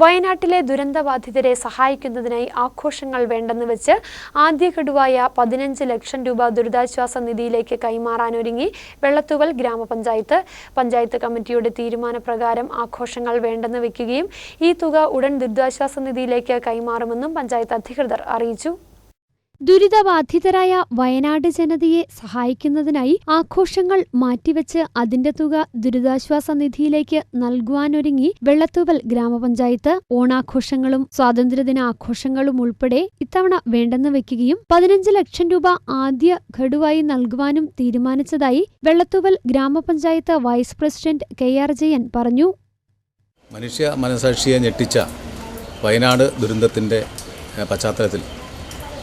വയനാട്ടിലെ ദുരന്തബാധിതരെ സഹായിക്കുന്നതിനായി ആഘോഷങ്ങൾ വേണ്ടെന്ന് വെച്ച് ആദ്യ ഗഡുവായ പതിനഞ്ച് ലക്ഷം രൂപ ദുരിതാശ്വാസ നിധിയിലേക്ക് കൈമാറാനൊരുങ്ങി വെള്ളത്തുവൽ ഗ്രാമപഞ്ചായത്ത്. പഞ്ചായത്ത് കമ്മിറ്റിയുടെ തീരുമാനപ്രകാരം ആഘോഷങ്ങൾ വേണ്ടെന്ന് വെക്കുകയും ഈ തുക ഉടൻ ദുരിതാശ്വാസ നിധിയിലേക്ക് കൈമാറുമെന്നും പഞ്ചായത്ത് അധികൃതർ അറിയിച്ചു. ദുരിതബാധിതരായ വയനാട് ജനതയെ സഹായിക്കുന്നതിനായി ആഘോഷങ്ങൾ മാറ്റിവെച്ച് അതിന്റെ തുക ദുരിതാശ്വാസ നിധിയിലേക്ക് നൽകുവാനൊരുങ്ങി വെള്ളത്തൂവൽ ഗ്രാമപഞ്ചായത്ത് ഓണാഘോഷങ്ങളും സ്വാതന്ത്ര്യദിന ആഘോഷങ്ങളും ഉൾപ്പെടെ ഇത്തവണ വേണ്ടെന്ന് വെക്കുകയും പതിനഞ്ച് ലക്ഷം രൂപ ആദ്യ ഘടുവായി നൽകുവാനും തീരുമാനിച്ചതായി വെള്ളത്തൂവൽ ഗ്രാമപഞ്ചായത്ത് vice president K R Jayan പറഞ്ഞു. മനുഷ്യ മനസാക്ഷിയെ ഞെട്ടിച്ച വയനാട് ദുരന്തത്തിന്റെ പശ്ചാത്തലത്തിൽ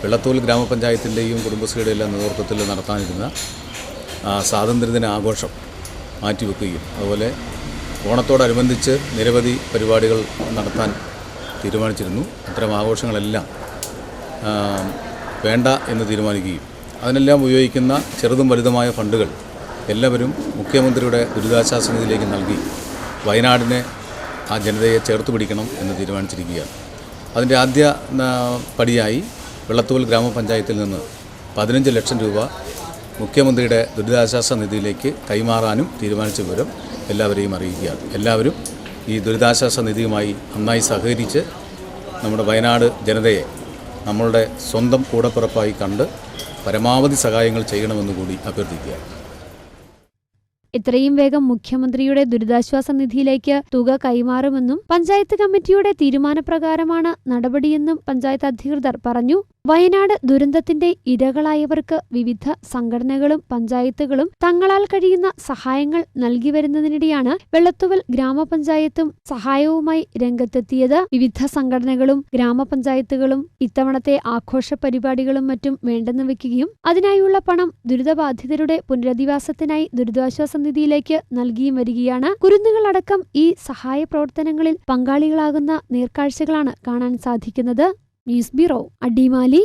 വെള്ളത്തൂൽ ഗ്രാമപഞ്ചായത്തിന്റെയും കുടുംബശ്രീയുടെ എല്ലാം നേതൃത്വത്തിൽ നടത്താനിരുന്ന സ്വാതന്ത്ര്യദിന ആഘോഷം മാറ്റിവെക്കുകയും അതുപോലെ ഓണത്തോടനുബന്ധിച്ച് നിരവധി പരിപാടികൾ നടത്താൻ തീരുമാനിച്ചിരുന്നു. അത്തരം ആഘോഷങ്ങളെല്ലാം വേണ്ട എന്ന് തീരുമാനിക്കുകയും അതിനെല്ലാം ഉപയോഗിക്കുന്ന ചെറുതും വലുതുമായ ഫണ്ടുകൾ എല്ലാവരും മുഖ്യമന്ത്രിയുടെ ദുരിതാശ്വാസ നിധിയിലേക്ക് നൽകി വയനാടിനെ ആ ജനതയെ ചേർത്ത് പിടിക്കണം എന്ന് തീരുമാനിച്ചിരിക്കുകയാണ്. അതിന്റെ ആദ്യ പടിയായി വെള്ളത്തൂൽ ഗ്രാമപഞ്ചായത്തിൽ നിന്ന് പതിനഞ്ച് ലക്ഷം രൂപ മുഖ്യമന്ത്രിയുടെ ദുരിതാശ്വാസ നിധിയിലേക്ക് കൈമാറാനും തീരുമാനിച്ച വിവരം എല്ലാവരെയും അറിയിക്കുകയാണ്. എല്ലാവരും ഈ ദുരിതാശ്വാസ നിധിയുമായി നന്നായി സഹകരിച്ച് നമ്മുടെ വയനാട് ജനതയെ നമ്മളുടെ സ്വന്തം കൂടപ്പിറപ്പായി കണ്ട് പരമാവധി സഹായങ്ങൾ ചെയ്യണമെന്ന് കൂടി അഭ്യർത്ഥിക്കുക എത്രയും വേഗം മുഖ്യമന്ത്രിയുടെ ദുരിതാശ്വാസ നിധിയിലേക്ക് തുക കൈമാറുമെന്നും പഞ്ചായത്ത് കമ്മിറ്റിയുടെ തീരുമാനപ്രകാരമാണ് നടപടിയെന്നും പഞ്ചായത്ത് അധികൃതർ പറഞ്ഞു. വയനാട് ദുരന്തത്തിന്റെ ഇരകളായവർക്ക് വിവിധ സംഘടനകളും പഞ്ചായത്തുകളും തങ്ങളാൽ കഴിയുന്ന സഹായങ്ങൾ നൽകി വരുന്നതിനിടെയാണ് വെള്ളത്തുവൽ ഗ്രാമപഞ്ചായത്തും സഹായവുമായി രംഗത്തെത്തിയത്. വിവിധ സംഘടനകളും ഗ്രാമപഞ്ചായത്തുകളും ഇത്തവണത്തെ ആഘോഷ പരിപാടികളും മറ്റും വേണ്ടെന്ന് വെക്കുകയും അതിനായുള്ള പണം ദുരിതബാധിതരുടെ പുനരധിവാസത്തിനായി ദുരിതാശ്വാസ നിധിയിലേക്ക് നൽകിയും വരികയാണ്. കുരുന്നുകളടക്കം ഈ സഹായ പ്രവർത്തനങ്ങളിൽ പങ്കാളികളാകുന്ന നേർക്കാഴ്ചകളാണ് കാണാൻ സാധിക്കുന്നത്. News bureau अडीमाली